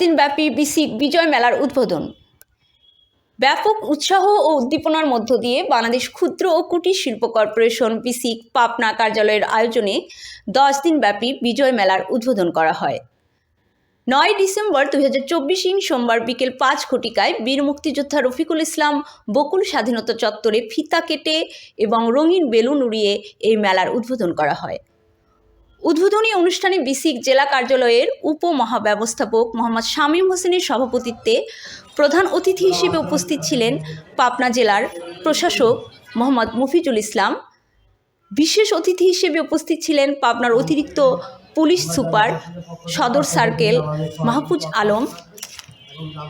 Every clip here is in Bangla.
দিনব্যাপী বিসিক বিজয় মেলার উদ্বোধন। ব্যাপক উৎসাহ ও উদ্দীপনার মধ্য দিয়ে বাংলাদেশ ক্ষুদ্র ও কুটির শিল্প কর্পোরেশন বিসিক পাবনা কার্যালয়ের আয়োজনে দশ দিনব্যাপী বিজয় মেলার উদ্বোধন করা হয়। নয় ডিসেম্বর দুই হাজার চব্বিশ ইং সোমবার বিকেল পাঁচ ঘটিকায় বীর মুক্তিযোদ্ধা রফিকুল ইসলাম বকুল স্বাধীনতা চত্বরে ফিতা কেটে এবং রঙিন বেলুন উড়িয়ে এই মেলার উদ্বোধন করা হয়। উদ্বোধনী অনুষ্ঠানে বিসিক জেলা কার্যালয়ের উপমহাব্যবস্থাপক মোহাম্মদ শামীম হোসেনের সভাপতিত্বে প্রধান অতিথি হিসেবে উপস্থিত ছিলেন পাবনা জেলার প্রশাসক মোহাম্মদ মুফিজুল ইসলাম। বিশেষ অতিথি হিসেবে উপস্থিত ছিলেন পাবনার অতিরিক্ত পুলিশ সুপার সদর সার্কেল মাহফুজ আলম।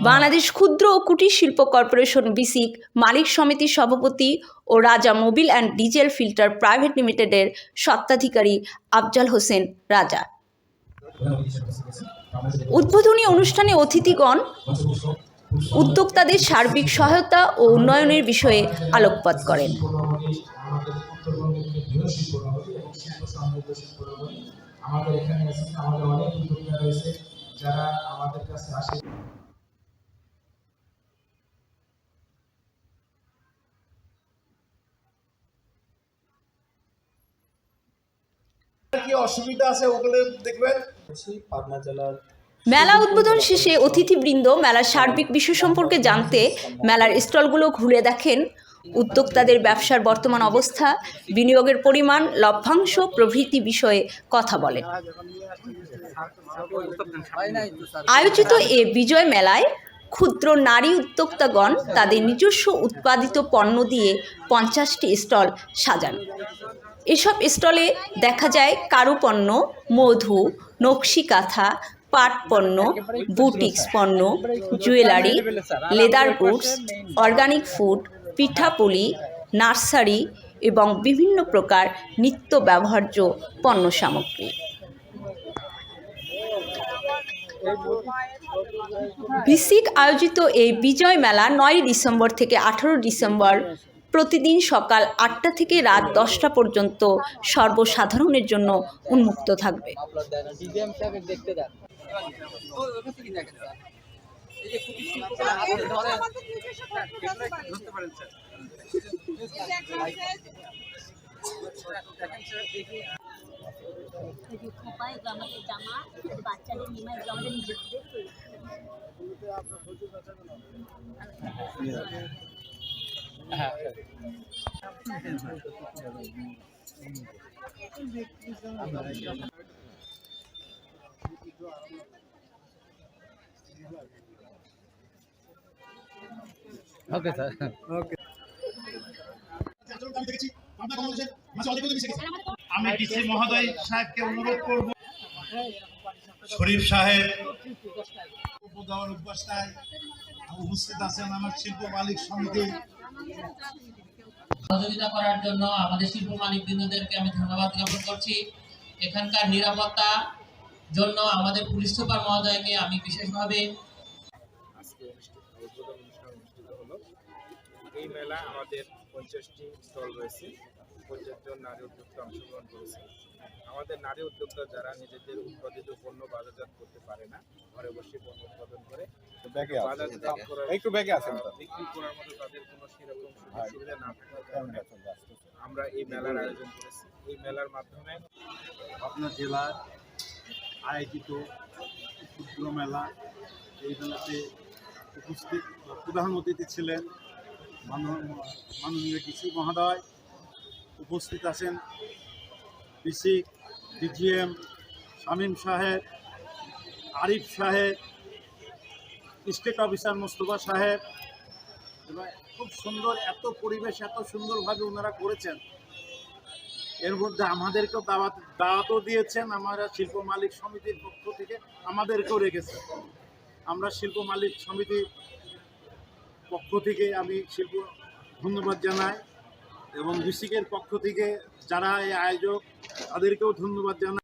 বাংলাদেশ ক্ষুদ্র ও কুটির শিল্প কর্পোরেশন বিসিক মালিক সমিতির সভাপতি ও Raja mobil and diesel filter private লিমিটেডের স্বত্বাধিকারী আফজাল হোসেন রাজা। উদ্বোধনী অনুষ্ঠানে অতিথিগণ, উদ্যোক্তাদের সার্বিক সহায়তা ও উন্নয়নের বিষয়ে আলোকপাত করেন। আমাদের এখানে আমাদের অনেক রয়েছে যারা আমাদের কাছে আসে। কি অসুবিধা আছে ওগুলো দেখবেন? পাবনা জেলার মেলা উদ্বোধন শেষে অতিথিবৃন্দ মেলার সার্বিক বিষয় সম্পর্কে জানতে মেলার স্টলগুলো ঘুরে দেখেন উদ্যোক্তাদের ব্যবসার বর্তমান অবস্থা বিনিয়োগের পরিমাণ লভ্যাংশ প্রভৃতি বিষয়ে কথা বলেন। আয়োজিত এ বিজয় মেলায় ক্ষুদ্র নারী উদ্যোক্তাগণ তাদের নিজস্ব উৎপাদিত পণ্য দিয়ে পঞ্চাশটি স্টল সাজান। এসব স্টলে দেখা যায় কারুপণ্য, মধু নকশি কাঁথা পাট পণ্য বুটিক্স পণ্য, jewellery, leather goods, organic food, পিঠাপুলি, nursery এবং বিভিন্ন প্রকার নিত্য ব্যবহার্য পণ্য সামগ্রী। বিসিক আয়োজিত এই বিজয় মেলা নয় ডিসেম্বর থেকে আঠারো ডিসেম্বর প্রতিদিন সকাল আটটা থেকে রাত দশটা পর্যন্ত সর্বসাধারণের জন্য উন্মুক্ত থাকবে আমাদের নিজেদের। ওকে স্যার ওকে আমি ডিসি মহোদয় সাহেবকে অনুরোধ করব। শরীফ সাহেব উপদেওয়ার উপস্থায় উপস্থিত আছেন আমার শিল্প মালিক সমিতি সহযোগিতা করার জন্য আমাদের শিল্প মালিক বৃন্দদেরকে আমি ধন্যবাদ জ্ঞাপন করছি। এখানকার নিরাপত্তা জন্য আমাদের পুলিশ সুপার মহোদয়কে আমি বিশেষভাবে উদ্বোধন অনুষ্ঠান অনুষ্ঠিত হলো। এই মেলা আমাদের পঞ্চাশটি স্টল রয়েছে। পঞ্চাশ জন নারী উদ্যোক্তা অংশগ্রহণ করেছে। আমাদের নারী উদ্যোক্তা যারা নিজেদের উৎপাদিত পণ্য বাজারজাত করতে পারে না ঘরে বসে পণ্য উৎপাদন করে বাজারজাত করার একটু ব্যাগে আছেন বিক্রি করার মতো তাদের কোনো সেরকম সুযোগ সুবিধা না থাকার কারণে আমরা এই মেলার আয়োজন করেছি। এই মেলার মাধ্যমে আপনার জেলার আয়োজিত ক্ষুদ্র মেলা এই মেলাতে উপস্থিত প্রধান অতিথি ছিলেন মাননীয় ডিসি মহোদয়। উপস্থিত আছেন ডিসি ডিজিএম শামীম সাহেব, আরিফ সাহেব, স্টেট অফিসার মোস্তফা সাহেব। এবং খুব সুন্দর এত পরিবেশ, এত সুন্দরভাবে ওনারা করেছেন। এর মধ্যে আমাদেরকেও দাওয়াত দাওয়াতও দিয়েছেন, আমরা শিল্প মালিক সমিতির পক্ষ থেকে আমাদেরকেও রেখেছে আমরা শিল্প মালিক সমিতির পক্ষ থেকে আমি শিল্প ধন্যবাদ জানাই এবং ঋষিকের পক্ষ থেকে যারা এই আয়োজক, তাদেরকেও ধন্যবাদ জানাই।